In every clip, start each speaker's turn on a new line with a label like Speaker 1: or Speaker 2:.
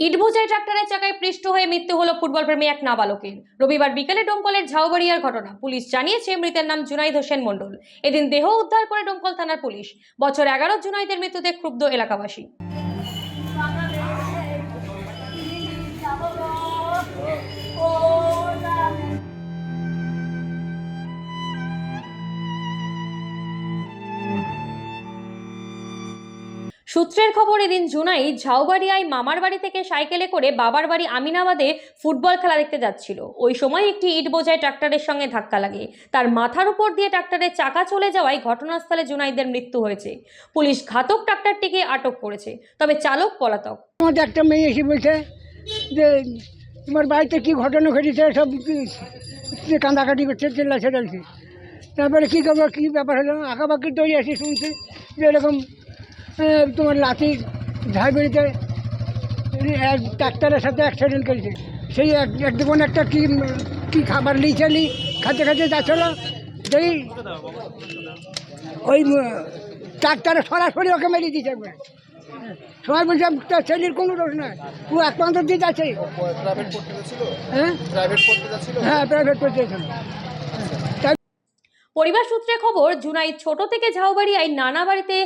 Speaker 1: ইটবোঝাই ট্রাক্টরের চাকায় পৃষ্ঠ হয়ে মৃত্যু হলো ফুটবল প্রেমী এক নাবালকের। রবিবার বিকেলে ডোমকলের ঝাউবাড়িয়ার ঘটনা। পুলিশ জানিয়েছে, মৃতের নাম জুনাইদ হোসেন মণ্ডল। এদিন দেহ উদ্ধার করে ডোমকল থানার পুলিশ। বছর এগারো জুনাইদের মৃত্যুতে ক্ষুব্ধ এলাকাবাসী। সূত্রের খবর এদিন জুনাই ঝাউবাড়িয়ায় মামার বাড়ি থেকে সাইকেলে করে বাবার বাড়ি আমিনাবাদে ফুটবল খেলা দেখতে যাচ্ছিল। ওই সময় একটি ইট বোঝায় ট্রাক্টরের সঙ্গে ধাক্কা লাগে। তার মাথার উপর দিয়ে ট্রাক্টরের চাকা চলে যাওয়ায় ঘটনাস্থলে জুনাইদের মৃত্যু হয়েছে। পুলিশ ঘাতক ট্রাক্টরটিকে আটক করেছে, তবে চালক পলাতক।
Speaker 2: আমাদের একটা মেয়ে এসে বলছে যে, তোমার বাড়িতে কি ঘটনা ঘটেছে? সব কান্দাকাটি করছে চেল্লা তারপরে কী খবর, কী ব্যাপার হলো? আঁকাবাকি তৈরি আসি শুনছি যে এরকম তোমার লাঠি ঝাড়বেড়িতে এক ডাক্তারের সাথে অ্যাক্সিডেন্ট করেছে। সেই এক এক দোকান একটা কি কি খাবার লিচালি খাতে খাতে যাচ্ছিল। সেই ওই ডাক্তারে সরাসরি ওকে মেরে দিয়েছে একবার। সবাই বলছে তার ছেলের কোনো দোষ নয় ও এক দিয়ে যাচ্ছে। হ্যাঁ?
Speaker 3: প্রাইভেট পড়তে যাচ্ছিল?
Speaker 2: হ্যাঁ প্রাইভেট করতে গেছিল।
Speaker 1: পরিবার সূত্রে খবর জুনাই ছোট থেকে ঝাউবাড়িয়ায় নানা বাড়িতে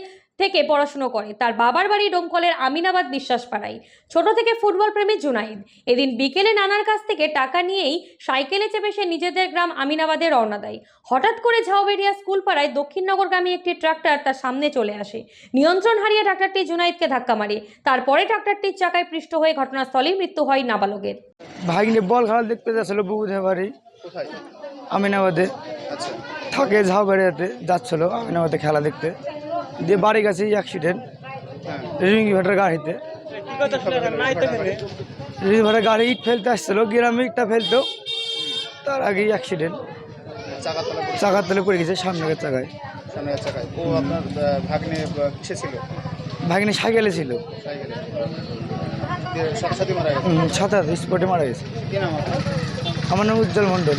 Speaker 1: থেকে পড়াশুনো করে। তার বাবার বাড়ি ডোমকলের আমিনাবাদ বিশ্বাস পাড়ায়। ছোট থেকে ফুটবল প্রেমী জুনাইদ। এদিন বিকেলে নানার কাছ থেকে টাকা নিয়েই সাইকেলে চেপে সে নিজেদের গ্রাম আমিনাবাদে রওনা দেয়। হঠাৎ করে ঝাউবেড়িয়া স্কুল পাড়ায় দক্ষিণনগরগামী একটি ট্রাক্টর তার সামনে চলে আসে। নিয়ন্ত্রণ হারিয়ে ট্রাক্টরটি জুনাইদকে ধাক্কা মারে। তারপরে ট্রাক্টরটির চাকায় পৃষ্ঠ হয়ে ঘটনাস্থলেই মৃত্যু হয় নাবালকের।
Speaker 4: ভাগ্নে বল খেলা দেখতে যাচ্ছিল বুবুদের বাড়ি। আমিনাবাদে।
Speaker 3: আচ্ছা।
Speaker 4: থাকে ঝাউবাড়িয়াতে যাচ্ছিল আমিনাবাদে খেলা দেখতে। দিয়ে বাড়ি গেছে অ্যাক্সিডেন্ট রিঙ্গি ভাটার গাড়িতে। রিঙ্গি ভাটার গাড়ি ইট ফেলতে আসছিল গ্রামে ইটটা ফেলতো তার আগেই অ্যাক্সিডেন্ট
Speaker 3: চাকা
Speaker 4: চাকার তলে পড়ে গেছে
Speaker 3: সামনে চাকায়। ও আপনার ভাগ্নে কিসে ছিল?
Speaker 4: ভাগ্নে সাইকেলে ছিল।
Speaker 3: সাথে সাথে মারা গেছে?
Speaker 4: স্পটে মারা আমার নাম উজ্জ্বল মণ্ডল।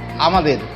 Speaker 5: আমাদের